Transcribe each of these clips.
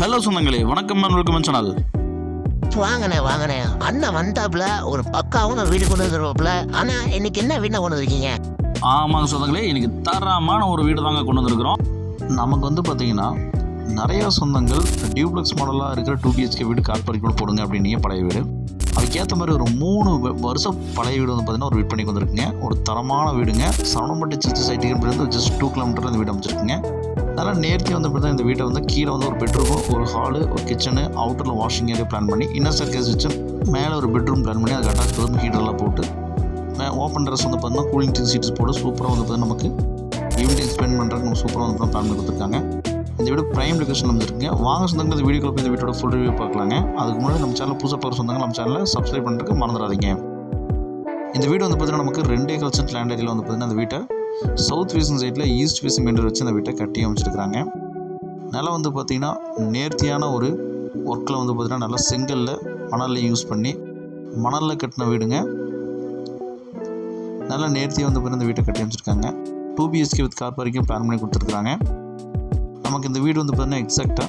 Hello சொந்தங்களே. வணக்கம் welcome channel வாங்கண்ணே வாங்கண்ணே. அண்ணன் வந்தாப்புல ஒரு பக்காவும் ஒரு வீடு கொண்டு வந்துருவாப்புல. ஆனா இன்னைக்கு என்ன வீட்டை கொண்டு வந்திருக்கீங்க? ஆமாங்க சொந்தங்களே இன்னைக்கு தரமான ஒரு வீடு தாங்க கொண்டு வந்திருக்கிறோம். நமக்கு வந்து பார்த்தீங்கன்னா நிறைய சொந்தங்கள் டியூப்ளெக்ஸ் மாடலாக இருக்கிற டூ பிஹெச்கே வீடு கார்பரேட் கூட போடுங்க அப்படின்னீங்க பழைய வீடு. அதுக்கேற்ற மாதிரி ஒரு மூணு வ- வருஷம் பழைய வீடு வந்து பார்த்தீங்கன்னா ஒரு விற்பனைக்கு பண்ணி வந்திருக்குங்க. ஒரு தரமான வீடுங்க. சரவணம்பட்டி சிச்சு சைட்டுக்கு ஜஸ்ட் டூ கிலோமீட்டர் இந்த வீடு அமைச்சிருக்குங்க அதனால் நேர்த்தி வந்து பார்த்தா இந்த வீட்டை வந்து கீழே வந்து ஒரு பெட்ரூம் ஒரு ஹாலு ஒரு கிச்சனு அவுட்டரில் வாஷிங் ஏரியா பிளான் பண்ணி இன்னர் சர்க்கேஸ் வச்சு மேலே ஒரு பெட்ரூம் பிளான் பண்ணி அதுக்கு அட்டாச் வந்து ஹீட்டர்லாம் போட்டு ஓப்பன் ட்ரெஸ் வந்து பார்த்தீங்கன்னா கூலிங் டீ சீட்ஸ் போட்டு சூப்பராக வந்து பார்த்தீங்கன்னா நமக்கு ஈவினிங் ஸ்பெண்ட் பண்ணுறதுக்கு நம்ம சூப்பராக வந்து பிளான் பண்ணி கொடுத்துருக்காங்க. இந்த வீடு ப்ரைம் லொகேஷன் வந்துருக்குங்க வாங்க சொந்தங்கள் இந்த வீடியோ இந்த வீட்டோட ஃபுல் ரிவ்யூ பார்க்கலாங்க. அதுக்கு முன்னாடி நம்ம சேனல் புதுசாக பார்க்குற சொந்தங்கள் நம்ம சேனலில் சப்ஸ்கிரைப் பண்ணுறதுக்கு மறந்துடாதீங்க. இந்த வீடு வந்து பார்த்தீங்கன்னா நமக்கு ரெண்டே கல்ச்சர் லேண்ட் ஏரியாவில் வந்து பார்த்தீங்கன்னா அந்த வீட்டை சவுத் ஃபேசிங் சைடில் ஈஸ்ட் ஃபேசிங் மெண்டர் வச்சு அந்த வீட்டை கட்டி அமைச்சிருக்கிறாங்க. நிலம் வந்து பார்த்தீங்கன்னா நேர்த்தியான ஒரு ஒர்க்கில் வந்து பார்த்திங்கன்னா நல்லா செங்கல்ல மணலில் யூஸ் பண்ணி மணலில் கட்டின வீடுங்க. நல்லா நேர்த்தியாக வந்து பார்த்தீங்கன்னா இந்த வீட்டை கட்டி அமைச்சிருக்காங்க. Two BHK with car parking plan பண்ணி கொடுத்துருக்குறாங்க. நமக்கு இந்த வீடு வந்து பார்த்திங்கன்னா எக்ஸாக்டாக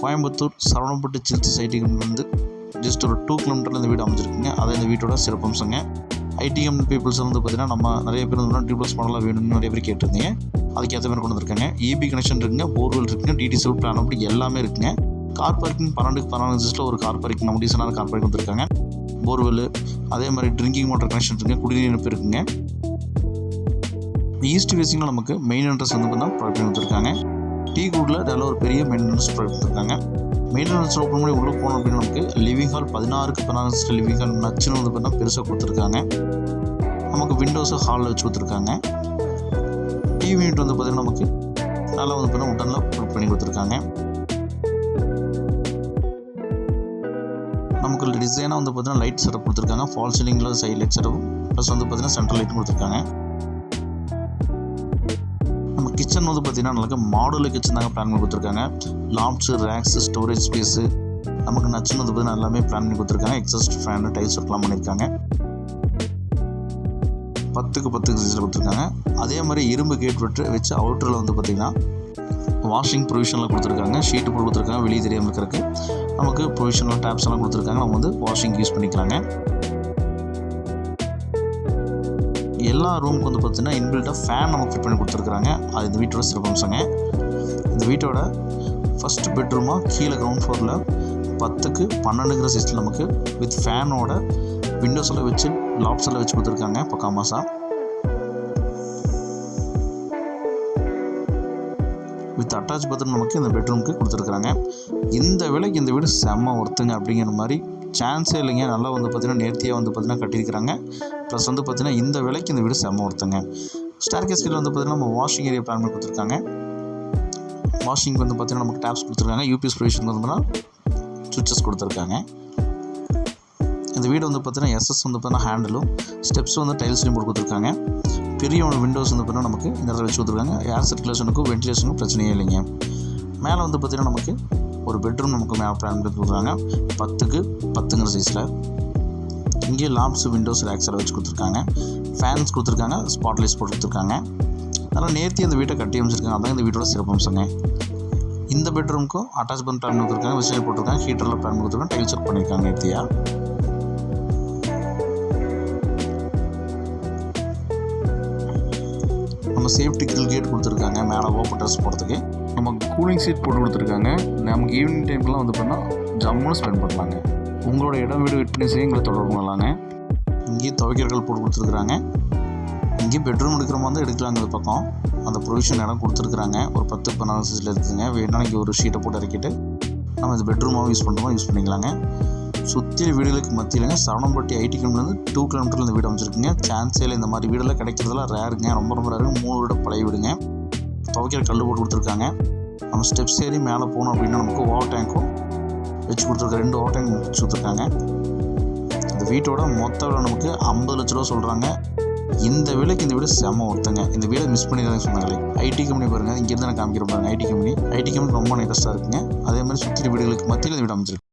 கோயம்புத்தூர் சரவணப்பட்டு சில்ஸ் சைட்டுக்கு வந்து ஜஸ்ட் ஒரு டூ கிலோமீட்டரில் இந்த வீடு அமைச்சிருக்குங்க அதை இந்த வீட்டோட சிறப்பம்சங்க ஐடிஎம் பீப்புள்ஸ் வந்து பார்த்தீங்கன்னா நம்ம நிறைய பேர் வந்து டியூப்ளஸ் மாடலாக வேணும்னு நிறைய பேர் கேட்டிருந்தீங்க. அதுக்கேற்ற மாதிரி கொண்டு வந்திருக்காங்க. இபி கனெக்ஷன் இருக்குங்க போர்வெல் இருக்குங்க டிடிசல் பிளான் அப்படி எல்லாமே இருக்குங்க. கார் பார்க்கிங் பன்னெண்டுக்கு பன்னெண்டு ஜஸ்ட்டில் ஒரு கார் பார்க்கிங் நம்ம டீசனான கார் பார்க்கிங் வந்துருக்காங்க. போர்வெல் அதே மாதிரி ட்ரிங்கிங் வாட்டர் கனெக்ஷன் இருக்குங்க குடிநீர் இணைப்பு இருக்குங்க. ஈஸ்ட் ஃபேஸிங்கில் நமக்கு மெயின் என்ட்ரன்ஸ் வந்து பார்த்தீங்கன்னா ப்ரொவைட் பண்ணி கொடுத்துருக்காங்க டீ குட்டில் நல்ல ஒரு பெரிய மெயின்டெனன்ஸ் கொடுத்துருக்காங்க மெயின்டெனன்ஸ் ஓப்பன் பண்ணி உள்ளே போனோம் அப்படின்னா நமக்கு லிவிங் ஹால் பதினாறுக்கு பதினாறு லிவிங் ஹால் நச்சுன்னு வந்து பார்த்தீங்கன்னா பெருசாக கொடுத்துருக்காங்க. நமக்கு விண்டோஸை ஹாலில் வச்சு கொடுத்துருக்காங்க. டிவி யூனிட் வந்து பார்த்தீங்கன்னா நமக்கு நல்லா வந்து பார்த்தீங்கன்னா உடனில் ப்ரொவைட் பண்ணி கொடுத்துருக்காங்க. நமக்கு டிசைனாக வந்து பார்த்தீங்கன்னா லைட் செட்டப் கொடுத்துருக்காங்க. ஃபால் சீலிங்கில் சைட் லைட் செட்டப் ப்ளஸ் வந்து பார்த்தீங்கன்னா சென்ட்ரல் லைட்டும் கொடுத்துருக்காங்க. கிச்சன் வந்து பார்த்தீங்கன்னா நல்லா மாடுலர் கிச்சன் தாங்க பிளான் பண்ணி கொடுத்துருக்காங்க. லாப்ஸு ரேக்ஸு ஸ்டோரேஜ் ஸ்பேஸு நமக்கு நச்சுன்னு வந்து பார்த்தீங்கன்னா எல்லாமே பிளான் பண்ணி கொடுத்துருக்காங்க. எக்ஸஸ்ட் ஃபேனு டைல்ஸ் ஒர்க்லாம் பண்ணியிருக்காங்க பத்துக்கு பத்துக்கு சைஸில் கொடுத்துருக்காங்க. அதே மாதிரி இரும்பு கேட் விட்டு வச்சு அவுட்டரில் வந்து பார்த்திங்கன்னா வாஷிங் ப்ரொவிஷனில் கொடுத்துருக்காங்க. ஷீட்டு போட்டு கொடுத்துருக்காங்க. வெளியே தெரியாமல் இருக்கிறதுக்கு. நமக்கு ப்ரொவிஷனல் டேப்ஸ் எல்லாம் கொடுத்துருக்காங்க. நம்ம வந்து வாஷிங் யூஸ் பண்ணிக்கலாங்க. எல்லா ரூமுக்கு வந்து பார்த்தீங்கன்னா இன்பில்ட்டாக ஃபேன் நமக்கு ஃபிட் பண்ணி கொடுத்துருக்குறாங்க. அது இந்த வீட்டோட சிறப்பம்சங்க இந்த வீட்டோட ஃபஸ்ட்டு பெட்ரூமாக கீழே கிரவுண்ட் ஃப்ளோரில் பத்துக்கு பன்னெண்டுங்கிற சைஸில் நமக்கு வித் ஃபேனோட விண்டோஸில் வச்சு லாப்ஸில் வச்சு கொடுத்துருக்காங்க பக்கா மாசா. வித் அட்டாச் பாத்ரூம் நமக்கு இந்த பெட்ரூமுக்கு கொடுத்துருக்குறாங்க. இந்த விலைக்கு இந்த வீடு செம்ம ஒர்த்துங்க அப்படிங்கிற மாதிரி சான்ஸே இல்லைங்க நல்லா வந்து பார்த்தீங்கன்னா நேர்த்தியாக வந்து பார்த்திங்கன்னா கட்டியிருக்கிறாங்க ப்ளஸ் வந்து பார்த்திங்கன்னா இந்த விலைக்கு இந்த வீடு செம்ம ஒருத்தங்க ஸ்டார் கீழே வந்து பார்த்தீங்கன்னா நம்ம வாஷிங் ஏரியா பிளான் பண்ணி கொடுத்துருக்காங்க வாஷிங் வந்து பார்த்தீங்கன்னா நமக்கு டேப்ஸ் கொடுத்துருக்காங்க யூபிஎஸ் ப்ரொவிஷன் வந்து பார்த்திங்கன்னா சுவிச்சஸ் கொடுத்துருக்காங்க இந்த வீடு வந்து பார்த்திங்கன்னா எஸ்எஸ் வந்து பார்த்திங்கன்னா ஹேண்டிலும் ஸ்டெப்ஸ் வந்து டைல்ஸ்லையும் போட்டு கொடுத்துருக்காங்க பெரிய விண்டோஸ் வந்து பார்த்திங்கன்னா நமக்கு இந்த இடத்துல வச்சு கொடுத்துருக்காங்க ஏர் சர்க்குலேஷனுக்கும் வென்டிலேஷனுக்கும் பிரச்சனையே இல்லைங்க மேலே வந்து பார்த்திங்கன்னா நமக்கு ஒரு பெட்ரூம் நமக்கு மேலே பண்ணி கொடுத்துருக்காங்க. பத்துக்கு பத்துங்கிற சைஸில் இங்கே லாப்ஸ் விண்டோஸ் ரேக்ஸில் வச்சு கொடுத்துருக்காங்க. ஃபேன்ஸ் கொடுத்துருக்காங்க ஸ்பாட்லைட்ஸ் போட்டு கொடுத்துருக்காங்க. அதனால் நேர்த்தி அந்த வீட்டை கட்டி அமைச்சிருக்காங்க. அதான் இந்த வீட்டோட சிறப்பம்சங்க இந்த பெட்ரூமுக்கும் அட்டாச்மெண்ட் பிளான் கொடுத்துருக்காங்க. விசில் போட்டிருக்காங்க. ஹீட்டரில் பிளான் கொடுத்துருக்காங்க. டைல்ஸ் ஒர்க் பண்ணியிருக்காங்க நேர்த்தியாக நம்ம சேஃப்டி கிரில் கேட் கொடுத்துருக்காங்க. மேலே ஓப்பன் ட்ரெஸ் போகிறதுக்கு நமக்கு கூலிங் சீட் போட்டு கொடுத்துருக்காங்க. நமக்கு ஈவினிங் டைம்லாம் வந்து பண்ணால் ஜம்முன்னு ஸ்பெண்ட் பண்ணலாங்க. உங்களோட இடம் வீடு விற்பனை செய்ய எங்களை தொடர்பு பண்ணலாங்க இங்கேயும் துவைக்கிறர்கள் போட்டு கொடுத்துருக்குறாங்க. இங்கேயும் பெட்ரூம் எடுக்கிற மாதிரி தான் எடுக்கலாங்க இந்த பக்கம். அந்த ப்ரொவிஷன் இடம் கொடுத்துருக்குறாங்க. ஒரு பத்து பன்னெண்டு சைஸில் இருக்குதுங்க. வேணா ஒரு ஷீட்டை போட்டு இறக்கிட்டு நம்ம இந்த பெட்ரூமாகவும் யூஸ் பண்ணுறோம் யூஸ் பண்ணிக்கலாங்க. சுற்றி வீடுகளுக்கு மத்தியிலங்க சரவணம்பட்டி ஐடி கம்பெனிலேருந்து டூ கிலோமீட்டரில் இந்த வீடு அமைச்சிருக்குங்க. சான்ஸே இந்த மாதிரி வீடெல்லாம் கிடைக்கிறதுலாம் ரேருங்க ரொம்ப ரொம்ப ரேருங்க மூணு வீடு பழைய வீடுங்க. துவைக்கிற கல் போட்டு கொடுத்துருக்காங்க. நம்ம ஸ்டெப்ஸ் ஏறி மேலே போனோம் அப்படின்னா நமக்கு ஓவர் டேங்க்கும் வச்சு கொடுத்துருக்க ரெண்டு ஓவர் டேங்க் வச்சு கொடுத்துருக்காங்க. இந்த வீட்டோட மொத்த விலை நமக்கு ஐம்பது லட்ச ரூபா சொல்கிறாங்க இந்த விலைக்கு இந்த வீடு செம்ம ஒருத்தங்க. இந்த வீடை மிஸ் பண்ணிடுறாங்க சொன்னாங்களே. ஐடி கம்பெனி பாருங்கள் இங்கேருந்து நான் காமிக்கிற பாருங்க. ஐடி கம்பெனி ஐடி கம்பெனி ரொம்ப நெகஸ்ட்டாக இருக்குங்க. அதே மாதிரி சுற்றி வீடுகளுக்கு மத்தியில் இந்த வீடு அமைச்சிருக்கு